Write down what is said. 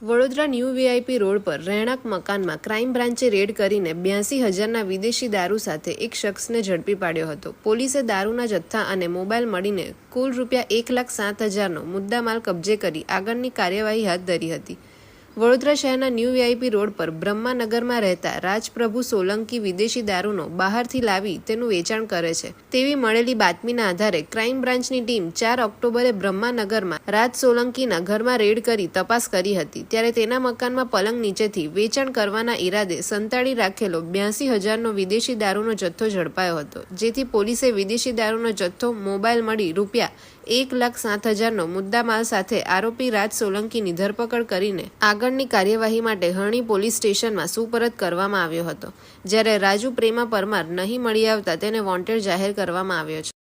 Vadodara new VIP road પર રહેણાંક મકાનમાં ક્રાઇમ બ્રાન્ચે રેડ કરીને બ્યાસી હજારના વિદેશી દારૂ સાથે એક શખ્સને ઝડપી પાડ્યો હતો. પોલીસે દારૂના જથ્થા અને મોબાઈલ મળીને કુલ રૂપિયા એક લાખ સાત હજારનો મુદ્દામાલ કબજે કરી આગળની કાર્યવાહી હાથ ધરી હતી. વડોદરા શહેરના ન્યૂ વીઆઈપી રોડ પર બ્રહ્માનગરમાં રહેતા રાજપ્રભુ સોલંકી વિદેશી દારૂનો બહારથી લાવી તેનું વેચાણ કરે છે. તેવી મળેલી બાતમીના આધારે ક્રાઇમ બ્રાન્ચની ટીમ ચાર ઓક્ટોબરે બ્રહ્માનગરમાં રાજ સોલંકીના ઘરમાં રેડ કરી તપાસ કરી હતી. ત્યારે તેના મકાનમાં પલંગ નીચેથી વેચાણ કરવાના ઈરાદે સંતાડી રાખેલો બ્યાસી હજારનો વિદેશી દારૂનો જથ્થો ઝડપાયો હતો. જેથી પોલીસે વિદેશી દારૂનો જથ્થો મોબાઈલ મળી રૂપિયા એક લાખ સાત હજારનો મુદ્દામાલ સાથે આરોપી રાજ સોલંકીની ધરપકડ કરીને આગળની કાર્યવાહી માટે હરણી પોલીસ સ્ટેશનમાં સુપરત કરવામાં આવ્યો હતો, જ્યારે રાજુ પ્રેમા પરમાર નહીં મળી આવતા તેને વોન્ટેડ જાહેર કરવામાં આવ્યો છે.